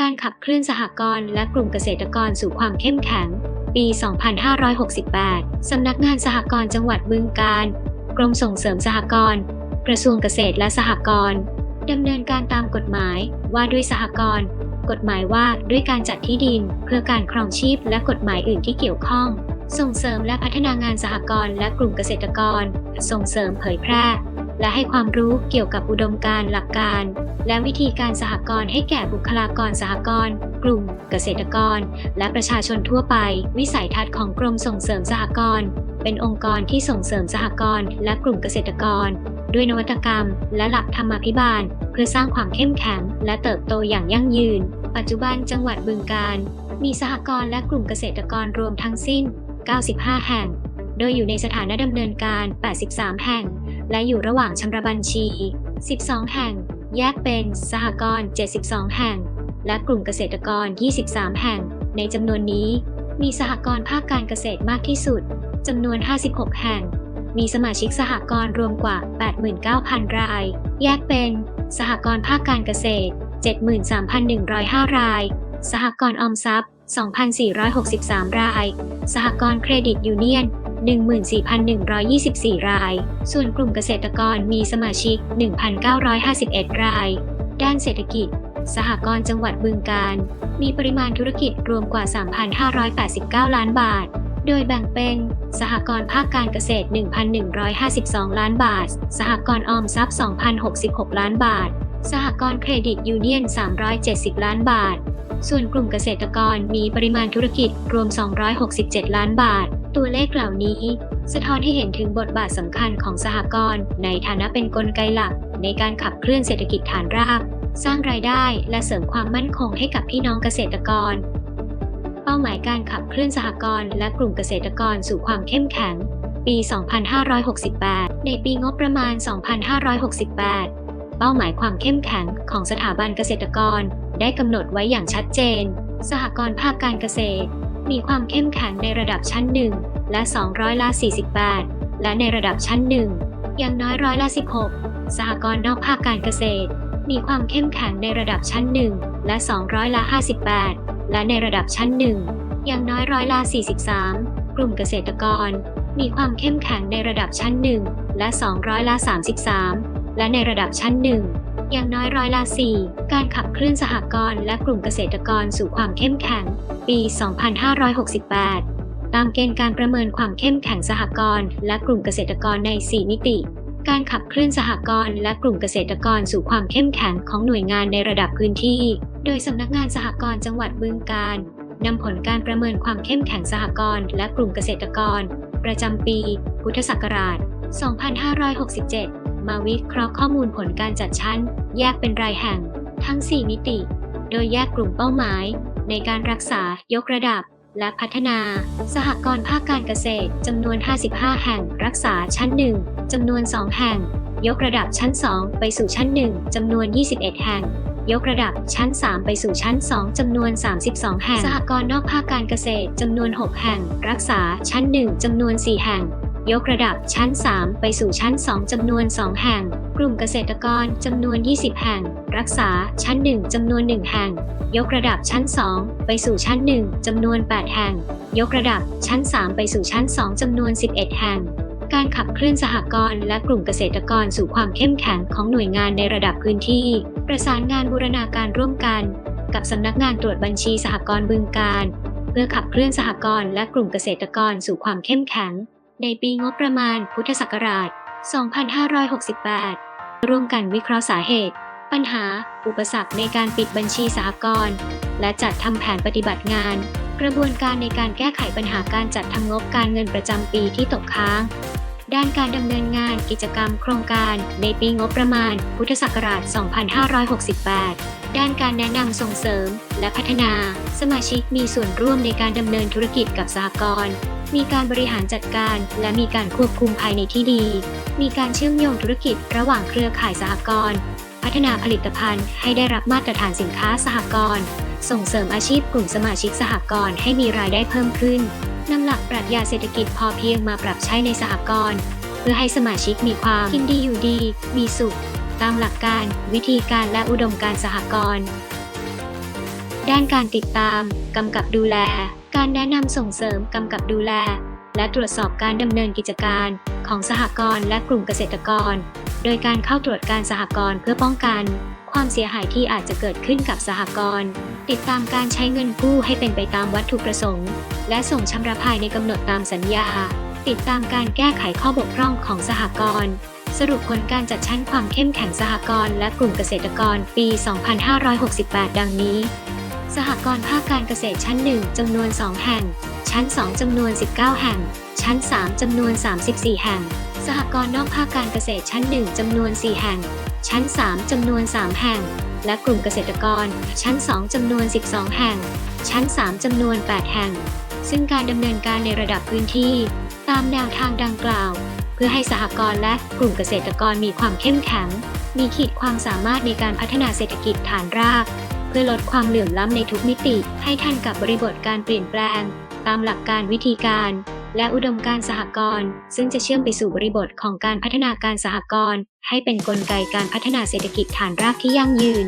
การขับเคลื่อนสหกรณ์และกลุ่มเกษตรกรสู่ความเข้มแข็ง ปี 2568 สำนักงานสหกรณ์จังหวัดบึงกาฬ กรมส่งเสริมสหกรณ์ กระทรวงเกษตรและสหกรณ์ดำเนินการตามกฎหมายว่าด้วยสหกรณ์ กฎหมายว่าด้วยการจัดที่ดิน เพื่อการครองชีพและกฎหมายอื่นที่เกี่ยวข้อง ส่งเสริมและพัฒนางานสหกรณ์และกลุ่มเกษตรกร ส่งเสริมเผยแพร่ และให้ความรู้เกี่ยวกับอุดมการณ์หลักการ และวิธีการสหกรณ์ให้แก่บุคลากรสหกรณ์กลุ่ม เกษตรกร และประชาชนทั่วไป วิสัยทัศน์ของกรมส่งเสริมสหกรณ์เป็นองค์กรที่ส่งเสริมสหกรณ์และกลุ่มเกษตรกร ด้วยนวัตกรรม และหลักธรรมาภิบาล เพื่อสร้างความเข้มแข็ง และเติบโตอย่างยั่งยืน ปัจจุบันจังหวัดบึงกาฬมีสหกรณ์และกลุ่มเกษตรกรรวมทั้งสิ้น 95 แห่ง โดยอยู่ในสถานะดำเนินการ 83 แห่ง และอยู่ระหว่างชำระบัญชี 12 แห่ง แยกเป็นสหกรณ์ 72 แห่ง และกลุ่มเกษตรกร 23 แห่ง ในจำนวนนี้ มีสหกรณ์ภาคการเกษตรมากที่สุดจำนวน 56 แห่ง มีสมาชิกสหกรณ์รวมกว่า 89,000 ราย แยกเป็น สหกรณ์ภาคการเกษตร 73,105 ราย สหกรณ์ออมทรัพย์ 2,463 ราย สหกรณ์เครดิตยูเนียน 14,124 ราย ส่วนกลุ่มเกษตรกรมีสมาชิก 1,951 ราย ด้านเศรษฐกิจ สหกรณ์จังหวัดบึงกาฬมีปริมาณธุรกิจรวมกว่า 3,589 ล้านบาท โดยแบ่งเป็น สหกรณ์ภาคการเกษตร 1,152 ล้านบาท สหกรณ์ออมทรัพย์ 2,066 ล้านบาท สหกรณ์เครดิตยูเนียน 370 ล้านบาทส่วนกลุ่มเกษตรกรมีปริมาณธุรกิจรวม 267 ล้านบาท ตัวเลขเหล่านี้ สะท้อนให้เห็นถึงบทบาทสำคัญของสหกรณ์ในฐานะเป็นนกลไกหลัก ในการขับเคลื่อนเศรษฐกิจฐานราก สร้างรายได้และเสริมความมั่นคงให้กับพี่น้องเกษตรกร เป้าหมายการขับเคลื่อนสหกรณ์และกลุ่มเกษตรกรสู่ความเข้มแข็ง ปี 2568 ในปีงบประมาณ 2568 เป้าหมายความเข้มแข็งของสถาบันเกษตรกร ได้กำหนดไว้อย่างชัดเจน สหกรณ์ภาคการเกษตร มีความเข้มแข็งในระดับชั้น 1 และ200ละ 48 และในระดับชั้น 1 อย่างน้อยร้อยละ 16 สหกรณ์นอกภาคการเกษตร มีความเข้มแข็งในระดับชั้น 1 และ200ละ 58 และในระดับชั้น 1 อย่างน้อยร้อยละ 43 กลุ่มเกษตรกร มีความเข้มแข็งในระดับชั้น 1 และ200ละ 33 และในระดับชั้น 1 อย่างน้อยร้อยละ4การขับเคลื่อนสหกรณ์และกลุ่มเกษตรกรสู่ความเข้มแข็ง ปี 2568 ตามเกณฑ์การประเมินความเข้มแข็งสหกรณ์และกลุ่มเกษตรกรใน 4 มิติ การขับเคลื่อนสหกรณ์และกลุ่มเกษตรกรสู่ความเข้มแข็งของหน่วยงานในระดับพื้นที่ โดยสำนักงานสหกรณ์จังหวัดบึงกาฬนำผลการประเมินความเข้มแข็งสหกรณ์และกลุ่มเกษตรกร ประจำปี พุทธศักราช 2567 มาวิเคราะห์ข้อมูลผลการจัดชั้น แยกเป็นรายแห่ง ทั้ง 4 มิติ โดยแยกกลุ่มเป้าหมาย ในการรักษายกระดับ และพัฒนา สหกรณ์ภาคการเกษตรจำนวน 55 แห่ง รักษาชั้น 1จำนวน 2 แห่ง ยกระดับชั้น 2 ไปสู่ชั้น 1จำนวน 21 แห่งยกระดับชั้น 3 ไปสู่ชั้น 2 จำนวน 32 แห่ง สหกรณ์นอกภาคการเกษตรจำนวน 6 แห่ง รักษาชั้น 1จำนวน 4 แห่ง ยกระดับชั้น 3 ไปสู่ชั้น 2 จำนวน 2 แห่ง กลุ่มเกษตรกรจำนวน 20 แห่ง รักษาชั้น 1จำนวน 1 แห่ง ยกระดับชั้น 2 ไปสู่ชั้น 1จำนวน 8 แห่ง ยกระดับชั้น 3 ไปสู่ชั้น 2จำนวน 11 แห่งการขับเคลื่อนสหกรณ์และกลุ่มเกษตรกรสู่ความเข้มแข็งของหน่วยงานในระดับพื้นที่ ประสานงานบูรณาการร่วมกัน กับสำนักงานตรวจบัญชีสหกรณ์บึงการ เพื่อขับเคลื่อนสหกรณ์และกลุ่มเกษตรกรสู่ความเข้มแข็ง ในปีงบประมาณพุทธศักราช 2568 ร่วมกันวิเคราะห์สาเหตุ ปัญหา อุปสรรคในการปิดบัญชีสหกรณ์และจัดทำแผนปฏิบัติงาน กระบวนการในการแก้ไขปัญหาการจัดทำงบการเงินประจำปีที่ตกค้าง ด้านการดำเนินงานกิจกรรมโครงการในปีงบประมาณ พุทธศักราช 2568ด้านการแนะนำส่งเสริมและพัฒนา สมาชิกมีส่วนร่วมในการดำเนินธุรกิจกับสหกรณ์ มีการบริหารจัดการและมีการควบคุมภายในที่ดี มีการเชื่อมโยงธุรกิจระหว่างเครือข่ายสหกรณ์ พัฒนาผลิตภัณฑ์ให้ได้รับมาตรฐานสินค้าสหกรณ์ ส่งเสริมอาชีพกลุ่มสมาชิกสหกรณ์ให้มีรายได้เพิ่มขึ้น นำหลักปรัชญาเศรษฐกิจพอเพียงมาปรับใช้ในสหกรณ์ เพื่อให้สมาชิกมีความกินดีอยู่ดี มีสุข ตามหลักการ วิธีการและอุดมการสหกรณ์ ด้านการติดตาม กำกับดูแล การแนะนำส่งเสริมกำกับดูแล และตรวจสอบการดำเนินกิจการของสหกรณ์และกลุ่มเกษตรกร โดยการเข้าตรวจการสหกรณ์เพื่อป้องกัน ความเสียหายที่อาจจะเกิดขึ้นกับสหกรณ์ติดตามการใช้เงินกู้ให้เป็นไปตามวัตถุประสงค์ และส่งชำระภายในกำหนดตามสัญญา ติดตามการแก้ไขข้อบกพร่องของสหกรณ์สรุปผลการจัดชั้นความเข้มแข็งสหกรณ์และกลุ่มเกษตรกรปี 2568 ดังนี้ สหกรณ์ภาคการเกษตรชั้น 1จำนวน 2 แห่ง ชั้น 2จำนวน 19 แห่ง ชั้น 3จำนวน 34 แห่ง สหกรณ์นอกภาคการเกษตรชั้น 1จำนวน 4 แห่ง ชั้น 3จำนวน 3 แห่ง และกลุ่มเกษตรกร ชั้น 2จำนวน 12 แห่ง ชั้น 3จำนวน 8 แห่ง ซึ่งการดำเนินการในระดับพื้นที่ ตามแนวทางดังกล่าว เพื่อให้สหกรณ์และกลุ่มเกษตรกรมีความเข้มแข็งมีขีดความสามารถในการพัฒนาเศรษฐกิจฐานราก พื่อลดความเหลื่อมล้ำในทุกมิติ ให้ทันกับบริบทการเปลี่ยนแปลง ตามหลักการวิธีการ และอุดมการสหกรณ์ซึ่งจะเชื่อมไปสู่บริบทของการพัฒนาการสหกรณ์ให้เป็นนกลไกการพัฒนาเศรษฐกิจฐานรากที่ยั่งยืน